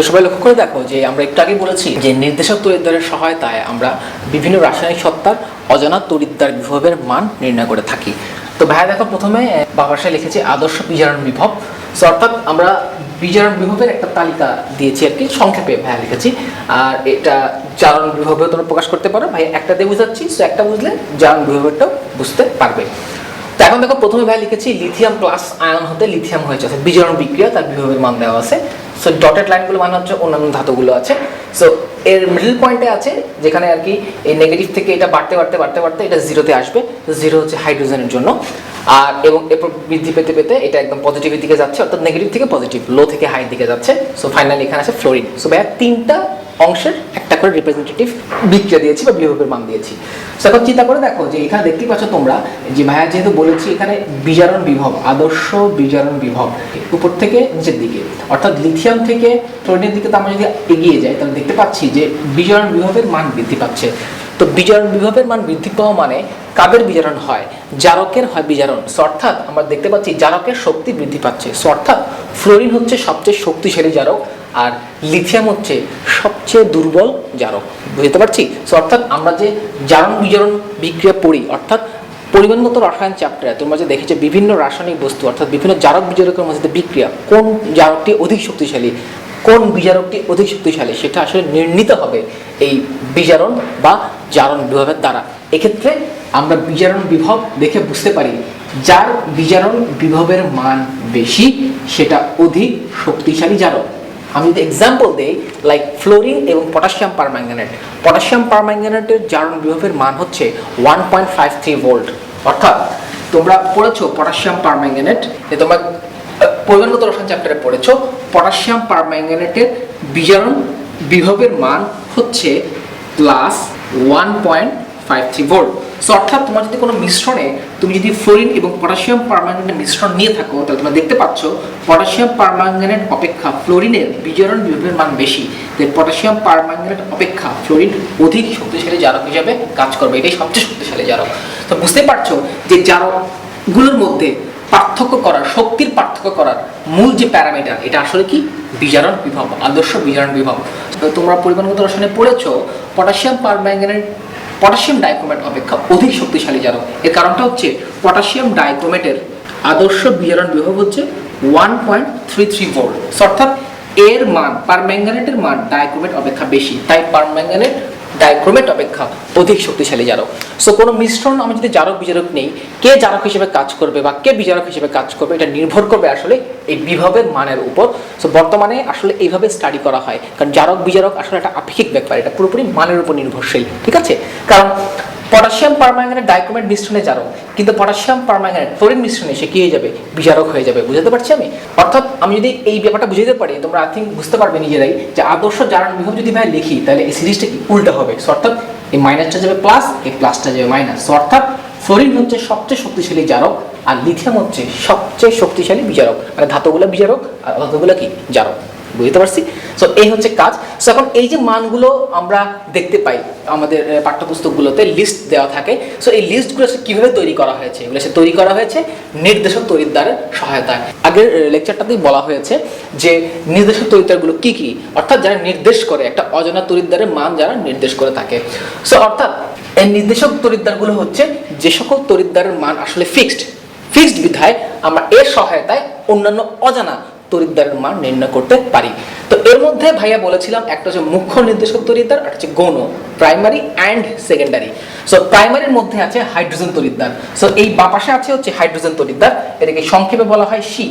তো সবাই লক্ষ্য করে দেখো যে আমরা একটু আগে বলেছি যে নির্দেশক তড়িৎদ্বারের সহায়তায় আমরা বিভিন্ন রাসায়নিক সত্তার অজানা তড়িৎদ্বার বিভবের মান নির্ণয় করে থাকি। তো ভাইয়া দেখো প্রথমে বাবাসায় লিখেছি আদর্শ বিজারণ বিভব। সো অর্থাৎ আমরা বিজারণ বিভবের একটা তালিকা দিয়েছি আর কি, সংক্ষেপে ভাইয়া লিখেছি। আর এটা জারণ বিভবেও তোমরা প্রকাশ করতে পারো। ভাই একটা দিয়ে বুঝাচ্ছি সো একটা বুঝলে জারণ বিভবেরটাও বুঝতে পারবে। তো এখন দেখো প্রথমে ভাই লিখেছি, লিথিয়াম প্লাস আয়ন হতে লিথিয়াম হয়েছে, অর্থাৎ বিজারণ বিক্রিয়া, তার বিভবের মান দেওয়া আছে। সো ডটেড লাইনগুলো মানে হচ্ছে অন্যান্য ধাতুগুলো আছে। সো এর মিডল পয়েন্টে আছে, যেখানে আর কি এই নেগেটিভ থেকে এটা বাড়তে বাড়তে বাড়তে বাড়তে এটা জিরোতে আসবে। জিরো হচ্ছে হাইড্রোজেনের জন্য। আর এবং এরপর বৃদ্ধি পেতে পেতে এটা একদম পজিটিভের দিকে যাচ্ছে, অর্থাৎ নেগেটিভ থেকে পজিটিভ লো থেকে হাই দিকে যাচ্ছে। সো ফাইনালি এখানে আছে ফ্লোরিন সো ভাইয়া, তিনটা অংশের একটা করে রিপ্রেজেন্টেটিভ বিক্রিয়া দিয়েছি বা বিভবের মান দিয়েছি। So এখন চিন্তা করে দেখো যে এখানে দেখতেই পাচ্ছ তোমরা যে ভাইয়া যেহেতু বলেছি এখানে বিজারণ বিভব, আদর্শ বিজারণ বিভব, উপর থেকে নিচের দিকে। অর্থাৎ লিথিয়াম থেকে ফ্লোরিনের দিকে তো আমরা যদি এগিয়ে যাই, তাহলে দেখতে পাচ্ছি যে বিজারণ বিভবের মান বৃদ্ধি পাচ্ছে। তো বিজারণ বিভবের মান বৃদ্ধি পাওয়া মানে কাদের বিজারণ হয়, জারকের হয় বিজারণ। অর্থাৎ আমরা দেখতে পাচ্ছি জারকের শক্তি বৃদ্ধি পাচ্ছে। অর্থাৎ ফ্লোরিন হচ্ছে সবচেয়ে শক্তিশালী জারক আর লিথিয়াম হচ্ছে সবচেয়ে দুর্বল জারক। বুঝতে পারছি? অর্থাৎ আমরা যে জারণ বিজারণ বিক্রিয়া পড়ি, অর্থাৎ পরিমাণগত রসায়ন চ্যাপ্টারে তোমরা যে দেখেছ বিভিন্ন রাসায়নিক বস্তু, অর্থাৎ বিভিন্ন জারক বিজারকের মধ্যে বিক্রিয়া, কোন জারকটি অধিক শক্তিশালী? কোন বিজারকটি অধিক শক্তিশালী, সেটা আসলে নির্ণীত হবে এই বিজারণ বা জারণ বিভবের দ্বারা। এক্ষেত্রে আমরা বিজারণ বিভব দেখে বুঝতে পারি, যার বিজারণ বিভবের মান বেশি, সেটা অধিক শক্তিশালী জারক আমি যদি এক্সাম্পল দেই লাইক ফ্লোরিন এবং পটাশিয়াম পারম্যাঙ্গানেট পটাশিয়াম পারম্যাঙ্গানেটের জারণ বিভবের মান হচ্ছে one point five three volt অর্থাৎ তোমরা পড়েছো পটাশিয়াম পারম্যাঙ্গানেট তোমরা পরিমাণগত রসায়ন চ্যাপ্টারে পড়েছো, পটাশিয়াম পারম্যাঙ্গানেটের বিজারণ বিভবের মান হচ্ছে plus one point five three volt so অর্থাৎ তোমার যদি কোনো মিশ্রণে তুমি যদি ফ্লোরিন এবং পটাশিয়াম পারম্যাঙ্গানেট মিশ্রণ নিয়ে থাকো, তাহলে তোমরা দেখতে পাচ্ছ পটাশিয়াম পারম্যাঙ্গানেট অপেক্ষা ফ্লোরিনের বিজারণ বিভবের মান বেশি। পটাশিয়াম পারম্যাঙ্গানেট অপেক্ষা ফ্লোরিন অধিক শক্তিশালী জারক হিসাবে কাজ করবে। এটাই সবচেয়ে শক্তিশালী জারক। তো বুঝতে পারছ যে জারকগুলোর মধ্যে পার্থক্য করার, শক্তির পার্থক্য করার মূল যে প্যারামিটার, এটা আসলে কি? বিজারণ বিভব, আদর্শ বিজারণ বিভব। তোমরা পরিমাণগত রসায়নে পড়েছো, পটাশিয়াম পারম্যাঙ্গানেট, পটাশিয়াম ডাইক্রোমেট অপেক্ষা অধিক শক্তিশালী জারক এর কারণটা হচ্ছে পটাশিয়াম ডাইক্রোমেটের আদর্শ বিজারণ বিভব হচ্ছে one point three three volt অর্থাৎ এর মান, পারম্যাঙ্গানেটের মান ডাইক্রোমেট অপেক্ষা বেশি। তাই পারম্যাঙ্গানেট ডাইক্রোমেট অপেক্ষা অধিক শক্তিশালী জারক। সো কোনো মিশ্রণ আমি যদি জারক বিজারক নেই, কে জারক হিসেবে কাজ করবে বা কে বিজারক হিসেবে কাজ করবে, এটা নির্ভর করবে আসলে এই বিভবের মানের উপর। সো বর্তমানে আসলে এইভাবে স্টাডি করা হয়। কারণ জারক বিজারক আসলে একটা আপেক্ষিক ব্যাপার, এটা পুরোপুরি মানের উপর নির্ভরশীল, ঠিক আছে? কারণ পটাশিয়াম পারম্যাঙ্গানেট ডাইক্রোমেট মিশ্রণে জারক, কিন্তু পটাশিয়াম পারম্যাঙ্গানেট ফ্লোরিন মিশ্রণে সে কি হয়ে যাবে? বিজারক হয়ে যাবে, বুঝতে পারছি আমি? অর্থাৎ আমি যদি এই ব্যাপারটা বুঝতে পারি, তোমরা আই থিঙ্ক বুঝতে পারবে নিজেরাই যে আদর্শ জারণ বিভব যদি ভাই লিখি, তাহলে এই সিরিজটা কি? উল্টা হবে। অর্থাৎ এই মাইনাসটা যাবে প্লাস এই প্লাসটা যাবে মাইনাস অর্থাৎ ফ্লোরিন হচ্ছে সবচেয়ে শক্তিশালী জারক আর লিথিয়াম হচ্ছে সবচেয়ে শক্তিশালী বিজারক মানে ধাতুগুলো বিচারক আর ধাতুগুলো কি? জারক। বুঝতে পারছি? সো এই হচ্ছে কাজ। সো এখন এই যে মানগুলো আমরা দেখতে পাই, আমাদের পাঠ্যপুস্তকগুলোতে লিস্ট দেওয়া থাকে সো এই লিস্টগুলো কীভাবে তৈরি করা হয়েছে? এগুলো সে তৈরি করা হয়েছে নির্দেশক তরিদ্দারের সহায়তায়। আগের লেকচারটাতেই বলা হয়েছে যে নির্দেশক তরিদ্দারগুলো কি কি? অর্থাৎ যারা নির্দেশ করে, একটা অজানা তরিদ্দারের মান যারা নির্দেশ করে থাকে। সো অর্থাৎ এই নির্দেশক তরিদ্দারগুলো হচ্ছে যে সকল তরিদ্দারের মান আসলে ফিক্সড ফিক্সড বিধায় আমরা এর সহায়তায় অন্যান্য অজানা তরিদ্দারের মান নির্ণয় করতে পারি। তো এর মধ্যে ভাইয়া বলেছিলাম, একটা হচ্ছে মুখ্য নির্দেশক তরিদ্দার, আর হচ্ছে গৌণ প্রাইমারি অ্যান্ড সেকেন্ডারি সো প্রাইমারির মধ্যে আছে হাইড্রোজেন তরিদ্দার। সো এই বাপাশে আছে হচ্ছে হাইড্রোজেন তরিদ্দার। এটাকে সংক্ষেপে বলা হয় সি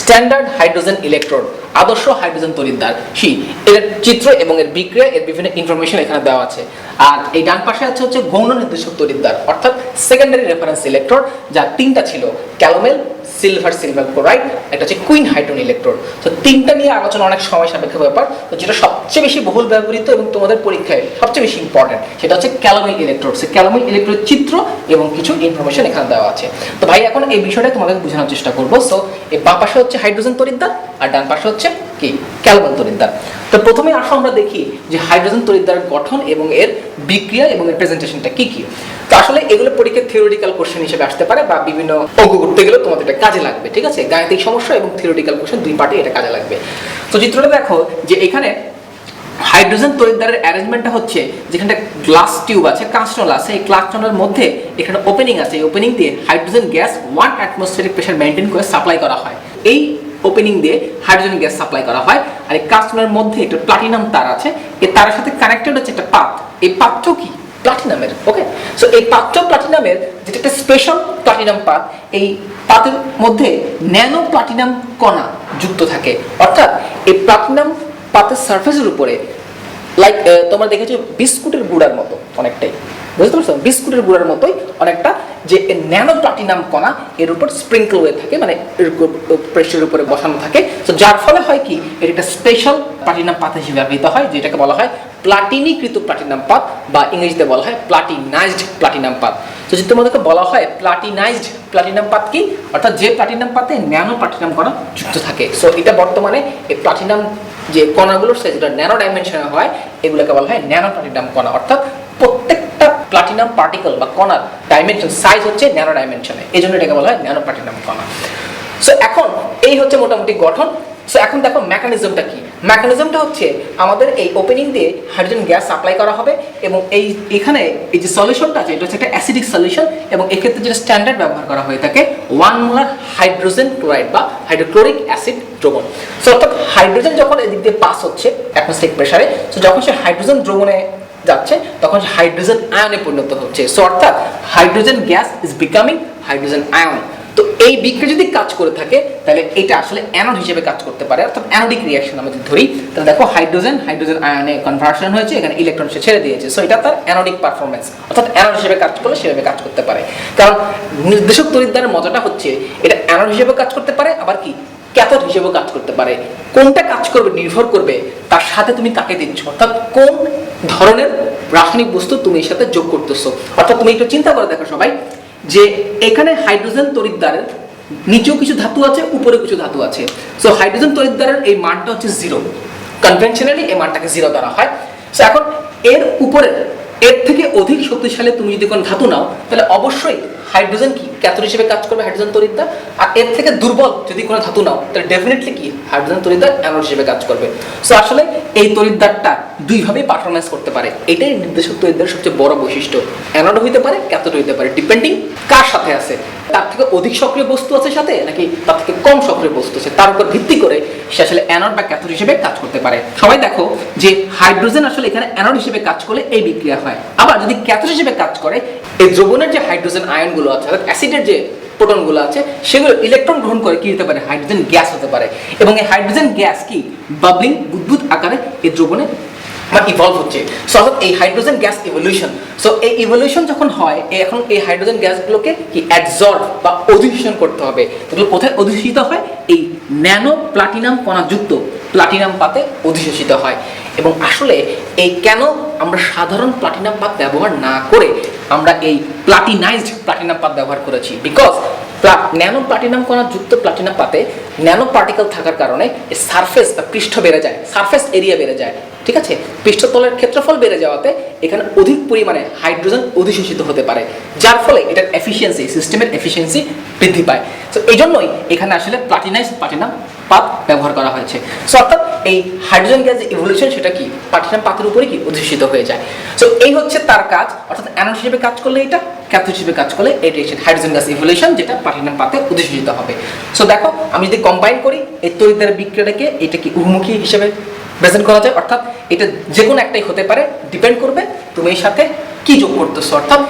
স্ট্যান্ডার্ড হাইড্রোজেন ইলেকট্রোড আদর্শ হাইড্রোজেন তরিদ্দার সি এর চিত্র এবং এর বিক্রিয়া, এর বিভিন্ন ইনফরমেশন এখানে দেওয়া আছে। আর এই ডান পাশে আছে হচ্ছে গৌণ নির্দেশক তরিদ্দার, অর্থাৎ সেকেন্ডারি রেফারেন্স ইলেকট্রোড যা তিনটা ছিল ক্যালোমেল সিলভার সিলভার ক্লোরাইড একটা হচ্ছে কুইন হাইড্রোন ইলেকট্রোড তো তিনটা নিয়ে আলোচনা অনেক সময় সাপেক্ষ ব্যাপার, তো যেটা সবচেয়ে বেশি বহুল ব্যবহৃত এবং তোমাদের পরীক্ষায় সবচেয়ে বেশি ইম্পর্টেন্ট সেটা হচ্ছে ক্যালোমিল ইলেকট্রোড সে ক্যালোমিন ইলেকট্রোড চিত্র এবং কিছু ইনফরমেশন এখানে দেওয়া আছে। তো ভাই, এখন এই বিষয়টা তোমাদের বোঝানোর চেষ্টা করব। সো এই বাঁ পাশে হচ্ছে হাইড্রোজেন তরিদ্দার আর ডান পাশে হচ্ছে কি? ক্যালভান তরিদ্দার তো প্রথমে আসো আমরা দেখি যে হাইড্রোজেন তরিদ্দারের গঠন এবং এর বিক্রিয়া এবং এর প্রেজেন্টেশনটা কি কি। তো আসলে এগুলো পরীক্ষার থিওরিটিক্যাল কোশ্চেন হিসেবে আসতে পারে বা বিভিন্ন অঙ্ক করতে গেলে তোমাদের এটা কাজে লাগবে, ঠিক আছে? গাণিতিক সমস্যা এবং থিওরিটিক্যাল কোশ্চেন দুই পার্টে এটা কাজে লাগবে। তো চিত্রটা দেখো যে এখানে হাইড্রোজেন তরিদ্দারের অ্যারেঞ্জমেন্টটা হচ্ছে যেখানটা গ্লাস টিউব আছে কাস্টল আছে, এই কাস্টলের মধ্যে এখানে ওপেনিং আছে। এই ওপেনিং দিয়ে hydrogen gas one atmospheric pressure maintain করে সাপ্লাই করা হয়। এই ওপেনিং দিয়ে হাইড্রোজেন গ্যাস সাপ্লাই করা হয়। আর এই কাস্টলের মধ্যে একটা প্লাটিনাম তার আছে। এই তারের সাথে কানেক্টেড হচ্ছে একটা পাত। এই পাতটাও কি? প্লাটিনামের ওকে সো এই পাতটা প্লাটিনামের যেটা একটা স্পেশাল প্লাটিনাম পাত, এই পাতের মধ্যে ন্যানো প্লাটিনাম কণা যুক্ত থাকে। অর্থাৎ, এই প্লাটিনাম পাতের সারফেসের উপরে লাইক তোমরা দেখেছ বিস্কুটের গুঁড়ার মতো অনেকটাই। বুঝতে পারছ? বিস্কুটের গুঁড়ার মতোই অনেকটা যে ন্যানো প্লাটিনাম কণা, এর উপর স্প্রিঙ্কল হয়ে থাকে মানে প্রেশারের উপরে বসানো থাকে। তো যার ফলে হয় কি? এটা একটা স্পেশাল প্লাটিনাম পাত হিসেবে ব্যবহৃত হয়, যেটাকে বলা হয় প্লাটিনীকৃত প্লাটিনাম পাত, বা ইংরেজিতে বলা হয় প্লাটিনাইজড প্লাটিনাম পাত। তো যদি তোমাদেরকে বলা হয় প্লাটিনাইজড প্লাটিনাম পাত কি? অর্থাৎ যে প্লাটিনাম পাতে ন্যানো প্লাটিনাম কণা যুক্ত থাকে। সো এটা বর্তমানে এই প্লাটিনাম যে কণাগুলোর সাইজ যেটা ন্যানো ডাইমেনশনে হয়, এগুলোকে বলা হয় ন্যানো প্লাটিনাম কণা। অর্থাৎ প্রত্যেকটা প্লাটিনাম পার্টিকেল বা কণার ডাইমেনশন সাইজ হচ্ছে ন্যানো ডাইমেনশনে এই জন্য এটাকে বলা হয় ন্যানো প্লাটিনাম কণা। সো এখন এই হচ্ছে মোটামুটি গঠন। সো এখন দেখো মেকানিজমটা কি? মেকানিজমটা হচ্ছে আমাদের এই ওপেনিং দিয়ে হাইড্রোজেন গ্যাস সাপ্লাই করা হবে এবং এই, এখানে এই যে সলিউশনটা আছে এটা হচ্ছে একটা অ্যাসিডিক সলিউশন এবং এক্ষেত্রে যেটা স্ট্যান্ডার্ড ব্যবহার করা হয়ে থাকে ওয়ান মোলার হাইড্রোজেন ক্লোরাইড বা হাইড্রোক্লোরিক অ্যাসিড দ্রবণ। সো অর্থাৎ হাইড্রোজেন যখন এদিক দিয়ে পাস হচ্ছে অ্যাটমসফিক প্রেসারে সো যখন সে হাইড্রোজেন দ্রবণে যাচ্ছে, তখন হাইড্রোজেন আয়নে পরিণত হচ্ছে। সো অর্থাৎ hydrogen gas is becoming hydrogen ion. তো এই বিক্রিয়া যদি কাজ করে থাকে, তাহলে এটা আসলে অ্যানোড হিসেবে কাজ করতে পারে। অর্থাৎ অ্যানোডিক রিয়াকশন আমরা যদি ধরি, তাহলে দেখো হাইড্রোজেন হাইড্রোজেন আয়নে কনভার্সন হয়েছে, এখানে ইলেকট্রন সে ছেড়ে দিয়েছে। সো এটা তার অ্যানোডিক পারফরমেন্স অর্থাৎ অ্যানোড হিসেবে কাজ করলে সেভাবে কাজ করতে পারে। কারণ নির্দেশক তরিদ্দারের মজাটা হচ্ছে, এটা অ্যানোড হিসেবে কাজ করতে পারে, আবার কি? ক্যাথোড হিসেবেও কাজ করতে পারে। কোনটা কাজ করবে, নির্ভর করবে, তার সাথে তুমি কাকে দিচ্ছ? অর্থাৎ কোন ধরনের রাসায়নিক বস্তু তুমি এর সাথে যোগ করতেছো। অর্থাৎ তুমি একটু চিন্তা করে দেখো সবাই, যে এখানে হাইড্রোজেন তরিদ্দারের নিচেও কিছু ধাতু আছে উপরে কিছু ধাতু আছে। সো হাইড্রোজেন তরিদ্দারের এই মানটা হচ্ছে জিরো কনভেনশনালি এই মানটাকে জিরো ধরা হয়। সো এখন এর উপরে, এর থেকে অধিক শক্তিশালী তুমি যদি কোনো ধাতু নাও, তাহলে অবশ্যই হাইড্রোজেন কি? ক্যাথোড হিসেবে কাজ করবে হাইড্রোজেন তরিদ্দার আর এর থেকে দুর্বল যদি কোনো ধাতু নাও, তাহলে ডেফিনেটলি কি? হাইড্রোজেন তরিদ্দার অ্যানোড হিসেবে কাজ করবে। সো আসলে এই তরিদ্দারটা দুইভাবেই পারফরমেন্স করতে পারে। এটাই নির্দেশক তরিদ্দারের সবচেয়ে বড় বৈশিষ্ট্য। অ্যানোড হইতে পারে ক্যাথোড হইতে পারে ডিপেন্ডিং কার সাথে আছে। তার থেকে অধিক সক্রিয় বস্তু আছে সাথে, নাকি তার থেকে কম সক্রিয় বস্তু আছে? তার উপর ভিত্তি করে সে আসলে অ্যানোড বা ক্যাথোড হিসেবে কাজ করতে পারে। সবাই দেখো যে হাইড্রোজেন আসলে এখানে অ্যানোড হিসেবে কাজ করলে এই বিক্রিয়া হয়। আবার যদি ক্যাথোড হিসেবে কাজ করে, এই দ্রবণের যে হাইড্রোজেন আয়নগুলো আছে, অর্থাৎ অ্যাসিডের যে প্রোটনগুলো আছে, সেগুলো ইলেকট্রন গ্রহণ করে কি হতে পারে? হাইড্রোজেন গ্যাস হতে পারে। এবং এই হাইড্রোজেন গ্যাস কি? বাবলিং বুদবুদ আকারে এই দ্রবণে বা ইভলভ হচ্ছে। সো অর্থাৎ এই হাইড্রোজেন গ্যাস ইভলিউশন সো এই ইভলিউশন যখন হয় এখন এই হাইড্রোজেন গ্যাসগুলোকে কি অ্যাবজর্ব বা অধিবেশন করতে হবে? এগুলো কোথায় অধিষ্ঠিত হয়? এই ন্যানো প্লাটিনাম কণাযুক্ত প্লাটিনাম পাতে অধিশোষিত হয়। এবং আসলে এই কেন আমরা সাধারণ প্লাটিনাম পাত ব্যবহার না করে আমরা এই প্লাটিনাইজড প্লাটিনাম পাত ব্যবহার করেছি? বিকজ ন্যানো প্লাটিনাম কণা যুক্ত প্লাটিনাম পাতে ন্যানো পার্টিকেল থাকার কারণে সারফেস বা পৃষ্ঠ বেড়ে যায় সারফেস এরিয়া বেড়ে যায়। ঠিক আছে? পৃষ্ঠতলের ক্ষেত্রফল বেড়ে যাওয়াতে এখানে অধিক পরিমাণে হাইড্রোজেন অধিশোষিত হতে পারে, যার ফলে এটার এফিসিয়েন্সি সিস্টেমের এফিসিয়েন্সি বৃদ্ধি পায়। তো এই জন্যই এখানে আসলে প্লাটিনাইজ প্লাটিনাম পাত ব্যবহার করা হয়েছে। সো অর্থাৎ এই হাইড্রোজেন গ্যাস ইভলিউশন সেটা কি? প্লাটিনাম পাতের উপরে কি? অধিষ্ঠিত হয়ে যায়। সো এই হচ্ছে তার কাজ। অর্থাৎ অ্যানোড হিসেবে কাজ করলে এটা ক্যাথোড হিসেবে কাজ করলে এটি হচ্ছে হাইড্রোজেন গ্যাস ইভলিউশন যেটা প্লাটিনাম পাতে অধিষ্ঠিত হবে। সো দেখো, আমি যদি কম্বাইন করি, এই তরিদার বিক্রিয়াটাকে এটা কি উন্মুখী হিসেবে প্রেজেন্ট করা যায়, অর্থাৎ এটা যে কোনো একটাই হতে পারে, ডিপেন্ড করবে তুমি এর সাথে কি যোগ করতেছো। অর্থাৎ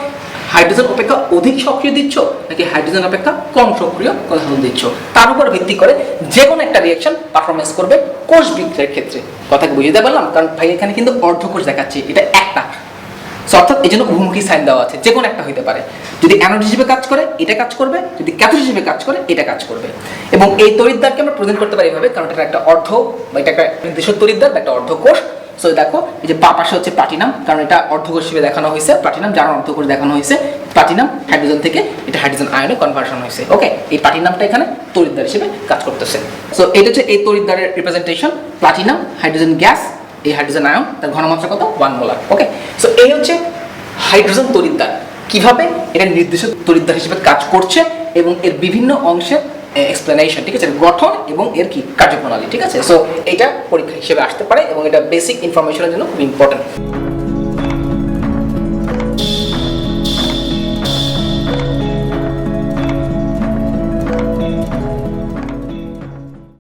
হাইড্রোজেন অপেক্ষা অধিক সক্রিয় দিচ্ছ নাকি হাইড্রোজেন অপেক্ষা কম সক্রিয় কথা দিচ্ছ? তার উপর ভিত্তি করে যে কোনো একটা রিয়াকশন পারফরমেন্স করবে কোষ বিক্রিয়ার ক্ষেত্রে। কথা বুঝিয়ে বুঝতে পারলাম? কারণ ভাই, এখানে কিন্তু অর্ধকোষ দেখাচ্ছি, এটা একটা। So, অর্থাৎ এই জন্য উভমুখী সাইন দেওয়া আছে। যে কোনো একটা হইতে পারে। যদি অ্যানোড হিসেবে কাজ করে এটা কাজ করবে। যদি ক্যাথোড হিসেবে কাজ করে এটা কাজ করবে। এবং এই তরিদ্দারকে আমরা প্রেজেন্ট করতে পারি এভাবে কারণ এটা একটা অর্ধ বা এটা একটা নির্দেশক তরিদ্দার বা একটা অর্ধকোষ সো দেখো এই যে বা পাশে হচ্ছে প্লাটিনাম কারণ এটা অর্ধকোষ হিসেবে দেখানো হয়েছে। প্লাটিনাম যার অর্ধকোষ দেখানো হয়েছে প্লাটিনাম হাইড্রোজেন থেকে এটা হাইড্রোজেন আয়নে কনভার্সন হয়েছে। ওকে এই প্লাটিনামটা এখানে তড়িৎদ্বার হিসেবে কাজ করতেছে। সো এটা হচ্ছে এই তড়িৎদ্বারের রিপ্রেজেন্টেশন প্লাটিনাম হাইড্রোজেন গ্যাস এই হাইড্রোজেন আয়ন তার ঘনমাত্রা কত? ওয়ান মোলার ওকে সো এই হচ্ছে হাইড্রোজেন তরিদ্বার কীভাবে? এটা নির্দিষ্ট তরিদ্বার হিসেবে কাজ করছে এবং এর বিভিন্ন অংশের এক্সপ্লেনেশন ঠিক আছে? গঠন এবং এর কি? কার্যপ্রণালী, ঠিক আছে? সো এটা পরীক্ষা হিসেবে আসতে পারে এবং এটা বেসিক ইনফরমেশনের জন্য খুব ইম্পর্টেন্ট